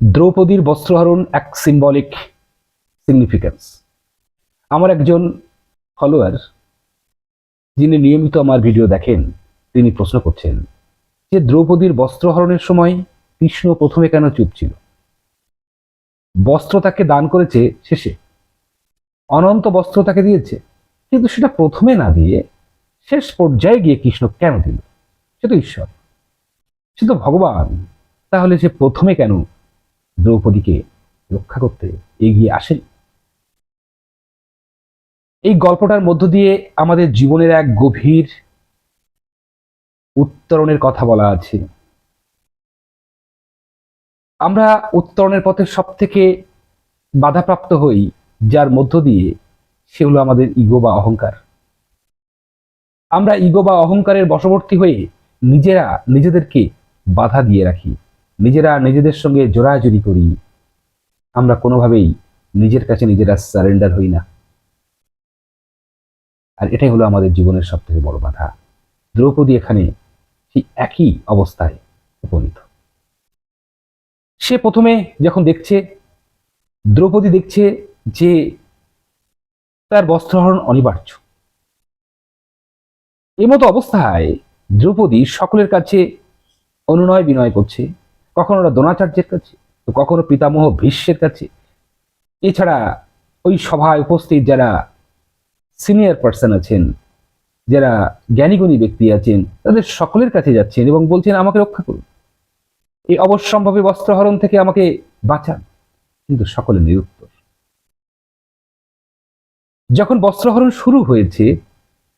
দ্রৌপদীর বস্ত্রহরণ এক symbolic significance আমার একজন ফলোয়ার যিনি নিয়মিত আমার ভিডিও দেখেন, তিনি প্রশ্ন করছেন যে দ্রৌপদীর বস্ত্রহরণের সময় কৃষ্ণ প্রথমে কেন চুপ ছিল? বস্ত্র তাকে দান করেছে শেষে। অনন্ত বস্ত্র তাকে দিয়েছে, কিন্তু সেটা প্রথমে না দিয়ে শেষ পর্যায়ে গিয়ে কৃষ্ণ কেন দিল? সে তো ঈশ্বর। সে তো ভগবান। তাহলে সে প্রথমে কেন দ্রৌপদীকে রক্ষা করতে এগিয়ে আসেন। এই গল্পটার মধ্য দিয়ে আমাদের জীবনের এক গভীর উত্তরণের কথা বলা আছে। আমরা উত্তরণের পথে সব থেকে বাধাপ্রাপ্ত হই, যার মধ্য দিয়ে সে হলো আমাদের ইগো বা অহংকার। আমরা ইগো বা অহংকারের বশবর্তী হয়ে নিজেরা নিজেদেরকে বাধা দিয়ে রাখি। নিজেরা নিজেদের সঙ্গে জোড়াজুড়ি করি। আমরা কোনোভাবেই নিজের কাছে নিজেরা সারেন্ডার হই না। আর এটাই হলো আমাদের জীবনের সব থেকে বড় বাধা। দ্রৌপদী এখানে সেই একই অবস্থায় উপনীত। সে প্রথমে যখন দেখছে, দ্রৌপদী দেখছে যে তার বস্ত্রহরণ অনিবার্য। এই মতো অবস্থায় দ্রৌপদী সকলের কাছে অনুনয় বিনয় করছে। কখনো দ্রোণাচার্যের কাছে, তো কখনো পিতামহ ভীষ্মের কাছে। এছাড়া ওই সভায় উপস্থিত যারা সিনিয়র পার্সন আছেন, যারা জ্ঞানীগুণী ব্যক্তি আছেন, তাদের সকলের কাছে যাচ্ছেন এবং বলছেন, আমাকে রক্ষা করুন। এই অবশ্যম্ভাবী বস্ত্রহরণ থেকে আমাকে বাঁচান। কিন্তু সকলে নিরুত্তর। যখন বস্ত্রহরণ শুরু হয়েছে,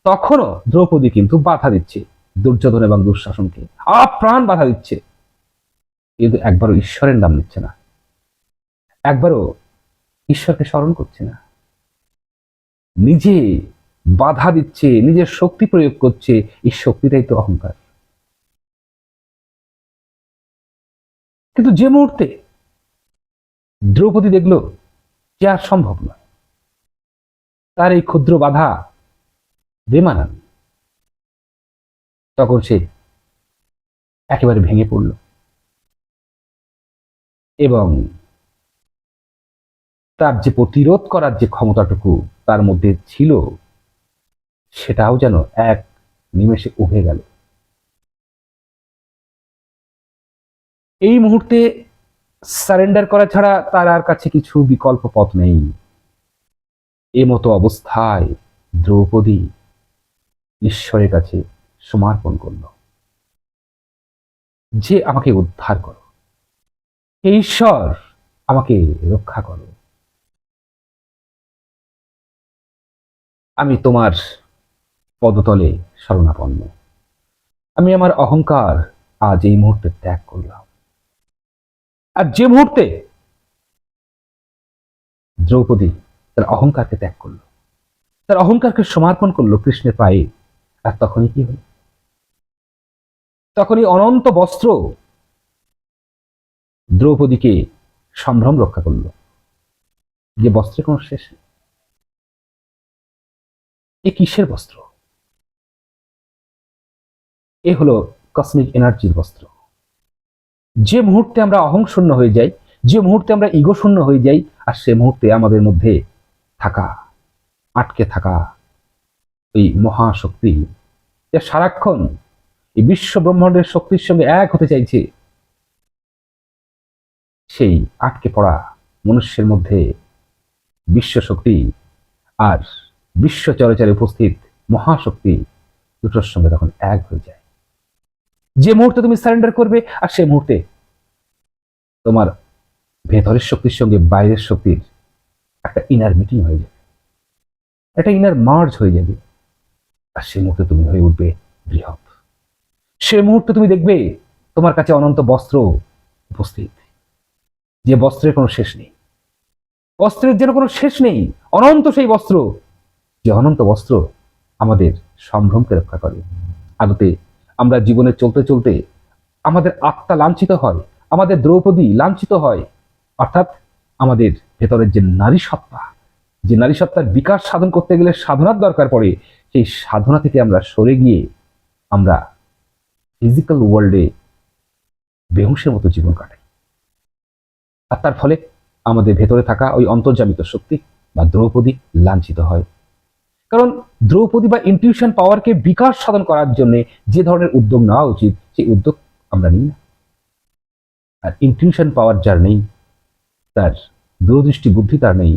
তখনও দ্রৌপদী কিন্তু বাধা দিচ্ছে, দুর্যোধন এবং দুঃশাসনকে। আপ্রাণ বাধা দিচ্ছে। কিন্তু একবারও ঈশ্বরের নাম নিচ্ছে না। একবারও ঈশ্বরকে স্মরণ করছে না। নিজে বাধা দিচ্ছে, নিজের শক্তি প্রয়োগ করছে, এই শক্তিটাই তো অহংকার। কিন্তু যে মুহূর্তে দ্রৌপদী দেখল যে আর সম্ভব নয় তার এই ক্ষুদ্র বাধা বেমানান, তখন সে একেবারে ভেঙে পড়ল। এবং তার যে প্রতিরোধ করার যে ক্ষমতাটুকু তার মধ্যে ছিল, সেটাও যেন এক নিমেষে উভে গেল। এই মুহূর্তে সারেন্ডার করা ছাড়া তার আর কাছে কিছু বিকল্প পথ নেই। এ মতো অবস্থায় দ্রৌপদী ঈশ্বরের কাছে সমর্পণ করল। যে আমাকে উদ্ধার করো। হে ঈশ্বর, আমাকে রক্ষা করো। আমি তোমার পদতলে শরণাপন্ন। আমি আমার অহংকার আজ এই মুহূর্তে ত্যাগ করলাম। আর যে মুহূর্তে দ্রৌপদী তার অহংকারকে ত্যাগ করল, তার অহংকারকে সমর্পণ করল কৃষ্ণের পায়ে, আর তখনই কি হলো? তখনই অনন্ত বস্ত্র দ্রৌপদীকে সম্ভ্রম রক্ষা করল। যে বস্ত্রে কোনো শেষ এ কিসের বস্ত্র? এ হলো কসমিক এনার্জির বস্ত্র। যে মুহূর্তে আমরা অহংশূন্য হয়ে যাই, যে মুহূর্তে আমরা ইগো শূন্য হয়ে যাই, আর সে মুহূর্তে আমাদের মধ্যে থাকা, আটকে থাকা এই মহাশক্তি, যা সারাক্ষণ এই বিশ্ব ব্রহ্মাণ্ডের শক্তির সঙ্গে এক হতে চাইছে। সেই আটকে পড়া মনুষ্যের মধ্যে বিশ্বশক্তি আর বিশ্ব চরাচরে উপস্থিত মহাশক্তি দুটোর সঙ্গে তখন এক হয়ে যায়। যে মুহূর্তে তুমি সারেন্ডার করবে আর সে মুহূর্তে তোমার ভেতরের শক্তির সঙ্গে বাইরের শক্তির একটা ইনার মিটিং হয়ে যাবে। একটা ইনার মার্জ হয়ে যাবে। আর সে মুহূর্তে তুমি হয়ে উঠবে বৃহৎ। সে মুহূর্তে তুমি দেখবে তোমার কাছে অনন্ত বস্ত্র উপস্থিত। যে বস্ত্রের কোনো শেষ নেই। বস্ত্রের যেন কোনো শেষ নেই। অনন্ত সেই বস্ত্র। যে অনন্ত বস্ত্র আমাদের সম্ভ্রমকে রক্ষা করে। আদতে আমরা জীবনে চলতে চলতে আমাদের আত্মা লাঞ্ছিত হয়, আমাদের দ্রৌপদী লাঞ্ছিত হয়, অর্থাৎ আমাদের ভেতরের যে নারী সত্তা, যে নারী সত্তার বিকাশ সাধন করতে গেলে সাধনার দরকার পড়ে, সেই সাধনা থেকে আমরা সরে গিয়ে আমরা ফিজিক্যাল ওয়ার্ল্ডে বেহুশের মতো জীবন কাটাই। আর তার ফলে আমাদের ভেতরে থাকা ওই অন্তর্জামিত শক্তি বা দ্রৌপদী লাঞ্ছিত হয়। কারণ দ্রৌপদী বা ইনটিউশন পাওয়ারকে বিকাশ সাধন করার জন্য যে ধরনের উদ্যোগ নেওয়া উচিত, সেই উদ্যোগ আমরা নিই না। আর ইনটিউশন পাওয়ার যার নেই, তার দূরদৃষ্টি বুদ্ধি তার নেই,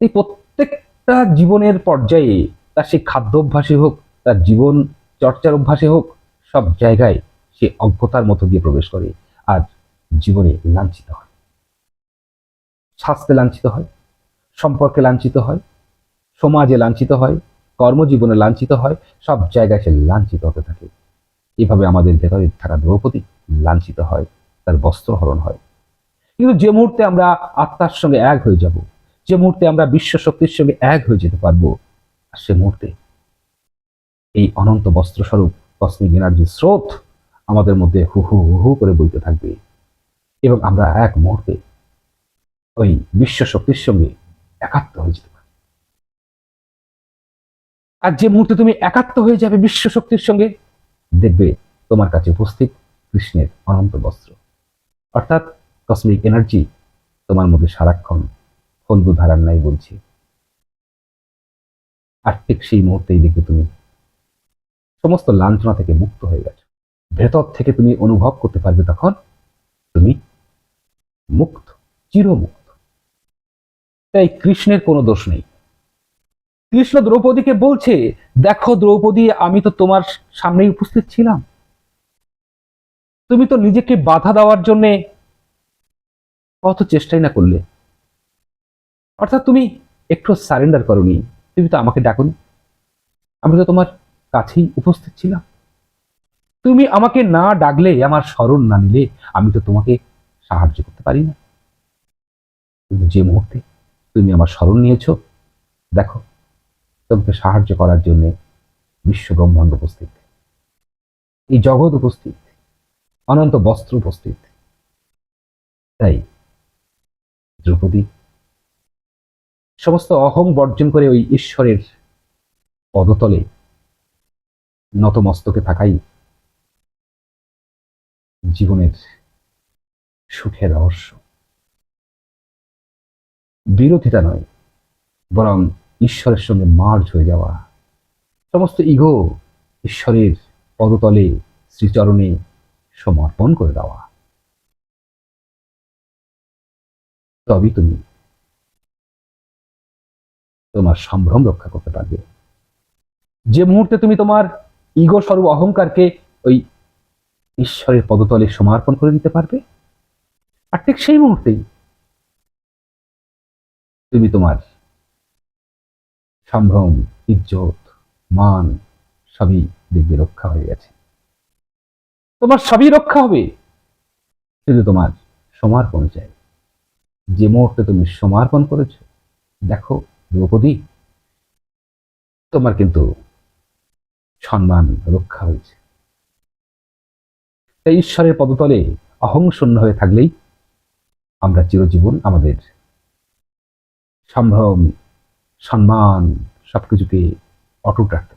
এই প্রত্যেকটা জীবনের পর্যায়ে তার সেই খাদ্য অভ্যাসে হোক, তার জীবন চর্চার অভ্যাসে হোক, সব জায়গায় সে অজ্ঞতার মধ্য দিয়ে প্রবেশ করে আর জীবনে লাঞ্ছিত হয়। স্বাস্থ্যে লাঞ্ছিত হয়, সম্পর্কে লাঞ্ছিত হয়, সমাজে লাঞ্ছিত হয়, কর্মজীবনে লাঞ্ছিত হয়, সব জায়গায় সে লাঞ্ছিত হতে থাকে। এভাবে আমাদের ভেতরে থাকা দ্রৌপদী লাঞ্ছিত হয়, তার বস্ত্রহরণ হয়। কিন্তু যে মুহূর্তে আমরা আত্মার সঙ্গে এক হয়ে যাব, যে মুহূর্তে আমরা বিশ্ব শক্তির সঙ্গে এক হয়ে যেতে পারব, আর সে মুহূর্তে এই অনন্ত বস্ত্রস্বরূপ কসমিক এনার্জি স্রোত আমাদের মধ্যে হু হু হু করে বইতে থাকবে। এবং আমরা এক মুহূর্তে ওই বিশ্ব শক্তির সঙ্গে একাত্ম হয়ে যেতে পারব আর যে মুহূর্তে তুমি একাত্ম হয়ে যাবে বিশ্ব শক্তির সঙ্গে, দেখবে তোমার কাছে উপস্থিত কৃষ্ণের অনন্ত বস্ত্র। অর্থাৎ কসমিক এনার্জি তোমার মধ্যে সারাক্ষণ ফলগু ধারার নাই বলছি। আর ঠিক সেই মুহূর্তেই দেখবে তুমি সমস্ত লাঞ্ছনা থেকে মুক্ত হয়ে গেছো। ভেতর থেকে তুমি অনুভব করতে পারবে তখন তুমি মুক্ত, চিরমুক্ত। তাই কৃষ্ণের কোনো দোষ নেই। কৃষ্ণ দ্রৌপদীকে বলছে, দেখো দ্রৌপদী, আমি তো তোমার সামনেই উপস্থিত ছিলাম। তুমি তো নিজেকে বাধা দেওয়ার জন্যে কত চেষ্টাই না করলে। অর্থাৎ তুমি একটু সারেন্ডার করনি, তুমি তো আমাকে ডাকনি। আমি তো তোমার কাছেই উপস্থিত ছিলাম। তুমি আমাকে না ডাকলে, আমার স্মরণ না নিলে, আমি তো তোমাকে সাহায্য করতে পারি না। কিন্তু যে মুহূর্তে তুমি আমার স্মরণ নিয়েছো? দেখো, তোমাকে সাহায্য করার জন্য বিশ্ব ব্রহ্মাণ্ড উপস্থিত। এই জগৎ উপস্থিত, অনন্ত বস্ত্র উপস্থিত। তাই, দ্রৌপদী, সমস্ত অহং বর্জন করে ওই ঈশ্বরের পদতলে নতমস্তকে থাকাই জীবনের সুখের রহস্য। বিরোধিতা নয়, বরং ঈশ্বরের সঙ্গে মার্জ হয়ে যাওয়া। সমস্ত ইগো ঈশ্বরের পদতলে শ্রীচরণে সমর্পণ করে দেওয়া। তবেই তুমি তোমার সম্ভ্রম রক্ষা করতে পারবে। যে মুহূর্তে তুমি তোমার ইগো স্বরূপ অহংকারকে ওই ঈশ্বরের পদতলে সমর্পণ করে দিতে পারবে, আর ঠিক সেই মুহূর্তেই তুমি তোমার সম্ভ্রম, ইজ্জত, মান সবই দেখবে রক্ষা হয়ে গেছে। তোমার সবই রক্ষা হবে। শুধু তোমার সমর্পণ চাই। যে মুহূর্তে তুমি সমর্পণ করেছ, দেখো দ্রৌপদী, তোমার কিন্তু সম্মান রক্ষা হয়েছে। তাই ঈশ্বরের পদতলে অহংশূন্য হয়ে থাকলেই আমরা চিরজীবন আমাদের সম্ভ্রম সম্মান সবকিছুকে অটুট রাখতে